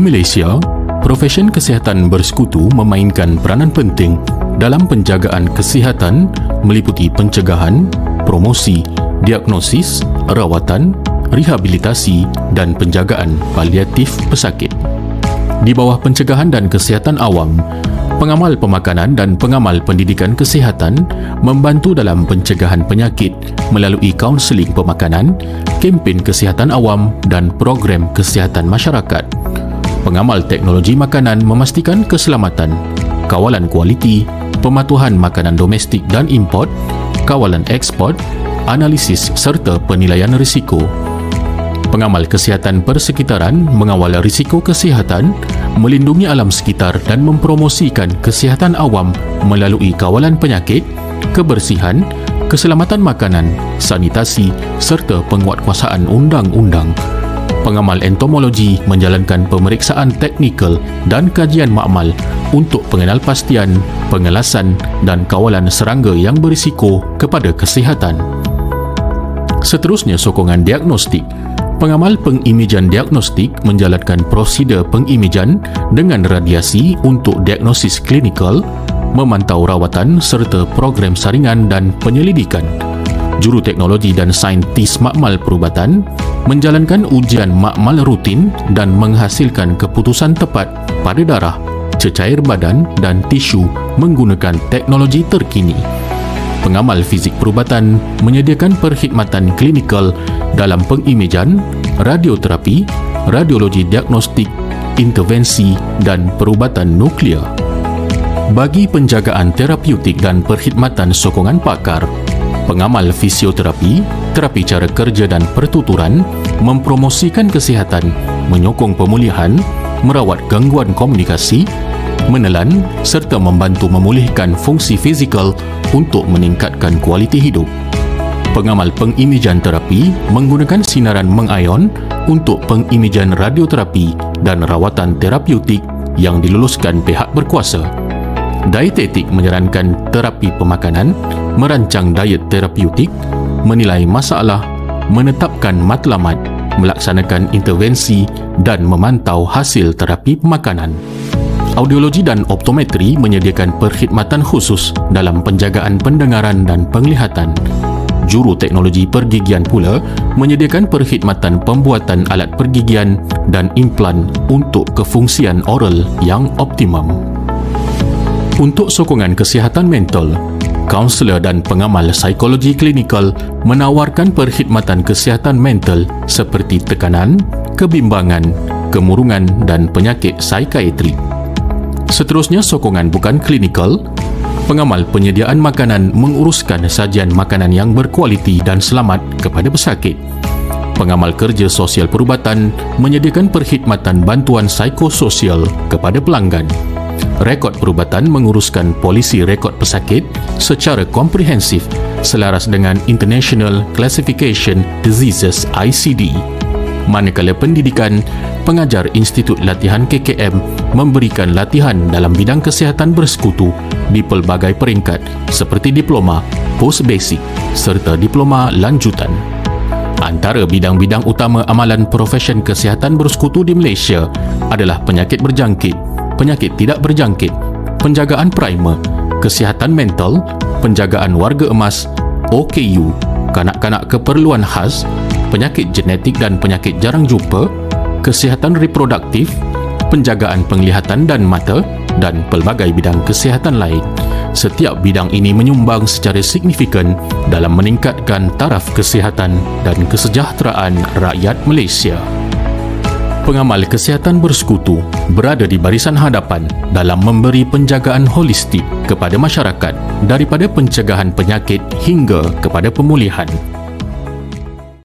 Malaysia, profesion kesihatan bersekutu memainkan peranan penting dalam penjagaan kesihatan meliputi pencegahan, promosi, diagnosis, rawatan, rehabilitasi dan penjagaan paliatif pesakit. Di bawah pencegahan dan kesihatan awam, pengamal pemakanan dan pengamal pendidikan kesihatan membantu dalam pencegahan penyakit melalui kaunseling pemakanan, kempen kesihatan awam dan program kesihatan masyarakat. Pengamal teknologi makanan memastikan keselamatan, kawalan kualiti, pematuhan makanan domestik dan import, kawalan ekspor, analisis serta penilaian risiko pengamal kesihatan persekitaran mengawal risiko kesihatan, melindungi alam sekitar dan mempromosikan kesihatan awam melalui kawalan penyakit, kebersihan, keselamatan makanan, sanitasi serta penguatkuasaan undang-undang. Pengamal entomologi menjalankan pemeriksaan teknikal dan kajian makmal untuk pengenalpastian, pengelasan dan kawalan serangga yang berisiko kepada kesihatan. Seterusnya sokongan diagnostik pengamal pengimejan diagnostik menjalankan prosedur pengimejan dengan radiasi untuk diagnosis klinikal, memantau rawatan serta program saringan dan penyelidikan. Juru teknologi dan saintis makmal perubatan menjalankan ujian makmal rutin dan menghasilkan keputusan tepat pada darah, cecair badan dan tisu menggunakan teknologi terkini pengamal fizik perubatan menyediakan perkhidmatan klinikal dalam pengimejan, radioterapi, radiologi diagnostik, intervensi dan perubatan nuklear. Bagi penjagaan terapeutik dan perkhidmatan sokongan pakar, pengamal fisioterapi, terapi cara kerja dan pertuturan mempromosikan kesihatan, menyokong pemulihan, merawat gangguan komunikasi, menelan serta membantu memulihkan fungsi fizikal untuk meningkatkan kualiti hidup. Pengamal pengimejan terapi menggunakan sinaran mengayon untuk pengimejan radioterapi dan rawatan terapeutik yang diluluskan pihak berkuasa. Dietetik menyarankan terapi pemakanan, merancang diet terapeutik, menilai masalah, menetapkan matlamat, melaksanakan intervensi dan memantau hasil terapi pemakanan. Audiologi dan optometri menyediakan perkhidmatan khusus dalam penjagaan pendengaran dan penglihatan. Juru teknologi pergigian pula menyediakan perkhidmatan pembuatan alat pergigian dan implan untuk kefungsian oral yang optimum. Untuk sokongan kesihatan mental, kaunselor dan pengamal psikologi klinikal menawarkan perkhidmatan kesihatan mental seperti tekanan, kebimbangan, kemurungan dan penyakit psikiatrik. Seterusnya, sokongan bukan klinikal. Pengamal penyediaan makanan menguruskan sajian makanan yang berkualiti dan selamat kepada pesakit. Pengamal kerja sosial perubatan menyediakan perkhidmatan bantuan psikososial kepada pelanggan. Rekod perubatan menguruskan polisi rekod pesakit secara komprehensif selaras dengan International Classification Diseases ICD manakala pendidikan pengajar Institut Latihan KKM memberikan latihan dalam bidang kesihatan bersekutu di pelbagai peringkat seperti diploma, post basic serta diploma lanjutan. Antara bidang-bidang utama amalan profesion kesihatan bersekutu di Malaysia adalah penyakit berjangkit, penyakit tidak berjangkit, penjagaan primer, kesihatan mental, penjagaan warga emas, OKU, kanak-kanak keperluan khas, penyakit genetik dan penyakit jarang jumpa, kesihatan reproduktif, penjagaan penglihatan dan mata dan pelbagai bidang kesihatan lain. Setiap bidang ini menyumbang secara signifikan dalam meningkatkan taraf kesihatan dan kesejahteraan rakyat Malaysia. Pengamal kesihatan bersekutu berada di barisan hadapan dalam memberi penjagaan holistik kepada masyarakat daripada pencegahan penyakit hingga kepada pemulihan.